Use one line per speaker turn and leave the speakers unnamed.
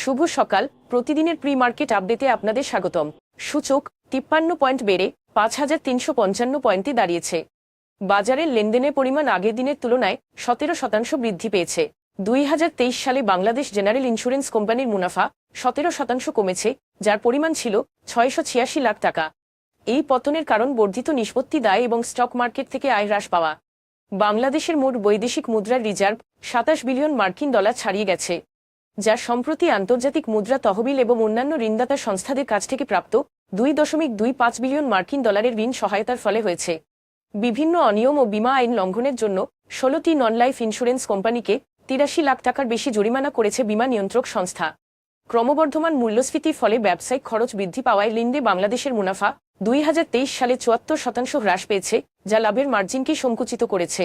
শুভ সকাল। প্রতিদিনের pre market আপডেটে আপনাদের স্বাগতম। সূচক তিপ্পান্ন পয়েন্ট বেড়ে পাঁচ হাজার তিনশো পঞ্চান্ন পয়েন্টে দাঁড়িয়েছে। বাজারের লেনদেনের পরিমাণ আগের দিনের তুলনায় সতেরো শতাংশ বৃদ্ধি পেয়েছে। দুই হাজার তেইশ সালে বাংলাদেশ জেনারেল ইন্স্যুরেন্স কোম্পানির মুনাফা সতেরো শতাংশ কমেছে, যার পরিমাণ ছিল ছয়শো ছিয়াশি লাখ টাকা। এই পতনের কারণ বর্ধিত নিষ্পত্তি দায় এবং স্টক মার্কেট থেকে আয় হ্রাস পাওয়া। বাংলাদেশের মোট বৈদেশিক মুদ্রার রিজার্ভ সাতাশ বিলিয়ন মার্কিন ডলার ছাড়িয়ে গেছে। যা সম্প্রতি আন্তর্জাতিক মুদ্রা তহবিল এবং অন্যান্য ঋণদাতা সংস্থাদের কাছ থেকে প্রাপ্ত দুই দশমিক দুই পাঁচ বিলিয়ন মার্কিন ডলারের ঋণ সহায়তার ফলে হয়েছে। বিভিন্ন অনিয়ম ও বিমা আইন লঙ্ঘনের জন্য ষোলোটি নন লাইফ ইন্স্যুরেন্স কোম্পানিকে তিরাশি লাখ টাকার বেশি জরিমানা করেছে বিমা নিয়ন্ত্রক সংস্থা। ক্রমবর্ধমান মূল্যস্ফীতির ফলে ব্যবসায়িক খরচ বৃদ্ধি পাওয়ায় লিন্ডে বাংলাদেশের মুনাফা দুই হাজার তেইশ সালে চুয়াত্তর শতাংশ হ্রাস পেয়েছে, যা লাভের মার্জিনকে সংকুচিত করেছে।